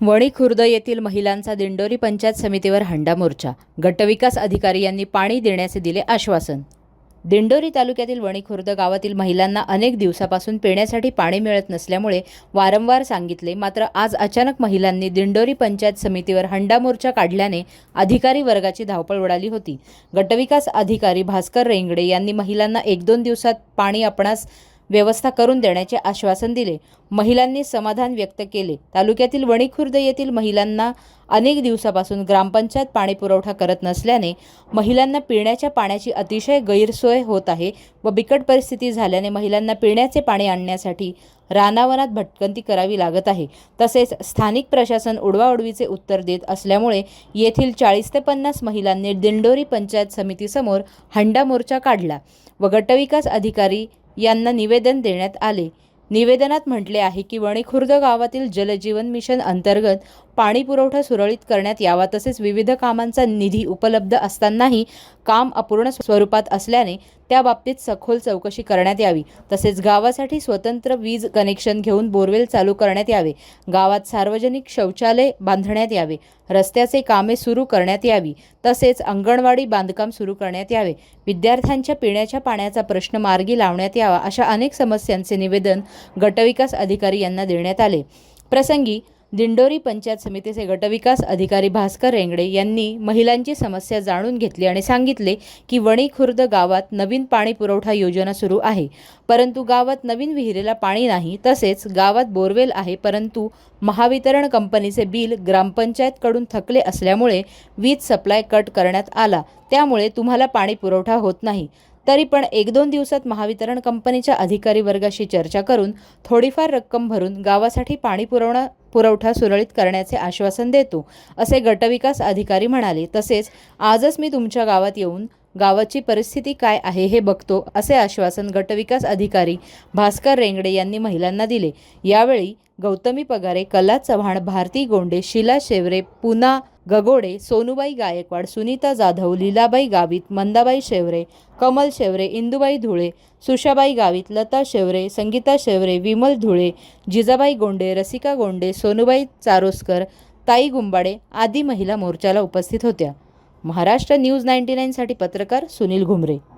वणी खुर्द येथील महिलांचा दिंडोरी पंचायत समितीवर हंडा मोर्चा. गटविकास अधिकारी यांनी पाणी देण्याचे दिले आश्वासन. दिंडोरी तालुक्यातील वणी खुर्द गावातील महिलांना अनेक दिवसापासून पिण्यासाठी पाणी मिळत नसल्यामुळे वारंवार सांगितले मात्र आज अचानक महिलांनी दिंडोरी पंचायत समितीवर हंडा मोर्चा काढल्याने अधिकारी वर्गाची धावपळ उडाली होती. गटविकास अधिकारी भास्कर रेंगडे यांनी महिलांना एक दोन दिवसात पाणी आपणास व्यवस्था करून देण्याचे आश्वासन दिले. महिलांनी समाधान व्यक्त केले. तालुक्यातील वणीखुर्द येथील महिलांना अनेक दिवसापासून ग्रामपंचायत पाणी पुरवठा करत नसल्याने महिलांना पिण्याच्या पाण्याची अतिशय गैरसोय होत आहे व बिकट परिस्थिती झाल्याने महिलांना पिण्याचे पाणी आणण्यासाठी रानावनात भटकंती करावी लागत आहे. तसेच स्थानिक प्रशासन उडवाउडवीचे उत्तर देत असल्यामुळे येथील चाळीस ते पन्नास महिलांनी दिंडोरी पंचायत समितीसमोर हंडा मोर्चा काढला व गटविकास अधिकारी यांना निवेदन देण्यात आले. निवेदनात म्हटले आहे की वणीखुर्द गावातील जलजीवन मिशन अंतर्गत पाणी पुरवठा सुरळीत करण्यात यावा तसेच विविध कामांचा निधी उपलब्ध असतानाही काम अपूर्ण स्वरूपात असल्याने त्या बाबतीत सखोल चौकशी करण्यात यावी. तसेच गावासाठी स्वतंत्र वीज कनेक्शन घेऊन बोरवेल चालू करण्यात यावे. गावात सार्वजनिक शौचालय बांधण्यात यावे. रस्त्याचे कामे सुरू करण्यात यावी. तसेच अंगणवाडी बांधकाम सुरू करण्यात यावे. विद्यार्थ्यांच्या पिण्याच्या पाण्याचा प्रश्न मार्गी लावण्यात यावा अशा अनेक समस्यांचे निवेदन गटविकास अधिकारी यांना देण्यात आले. प्रसंगी दिंडोरी पंचायत समितीचे गटविकास अधिकारी भास्कर रेंगडे यांनी महिलांची समस्या जाणून घेतली आणि सांगितले की वणी खुर्द गावात नवीन पाणी पुरवठा योजना सुरू आहे. परंतु गावात नवीन विहिरीला पाणी नाही तसेच गावात बोरवेल आहे परंतु महावितरण कंपनीचे बिल ग्रामपंचायतकडून थकले असल्यामुळे वीज सप्लाय कट करण्यात आला. त्यामुळे तुम्हाला पाणी पुरवठा होत नाही. तरी पण एक दोन दिवसात महावितरण कंपनीच्या अधिकारी वर्गाशी चर्चा करून थोडीफार रक्कम भरून गावासाठी पाणी पुरवणा पुरवठा सुरळीत करण्याचे आश्वासन देतो असे गटविकास अधिकारी म्हणाले. तसेच आजच मी तुमच्या गावात येऊन गावाची परिस्थिती काय आहे हे बघतो असे आश्वासन गटविकास अधिकारी भास्कर रेंगडे यांनी महिलांना दिले. यावेळी गौतमी पगारे कला चव्हाण भारती गोंडे शिला शेवरे पुना गगोडे सोनूबाई गायकवाड सुनीता जाधव लीलाबाई गावित मंदाबाई शेवरे कमल शेवरे इंदुबाई धुळे सुषाबाई गावित लता शेवरे संगीता शेवरे विमल धुळे जिजाबाई गोंडे रसिका गोंडे सोनूबाई चारोस्कर ताई गुंबाडे आदी महिला मोर्चाला उपस्थित होत्या. महाराष्ट्र न्यूज नाईन्टी नाईनसाठी पत्रकार सुनील घुमरे.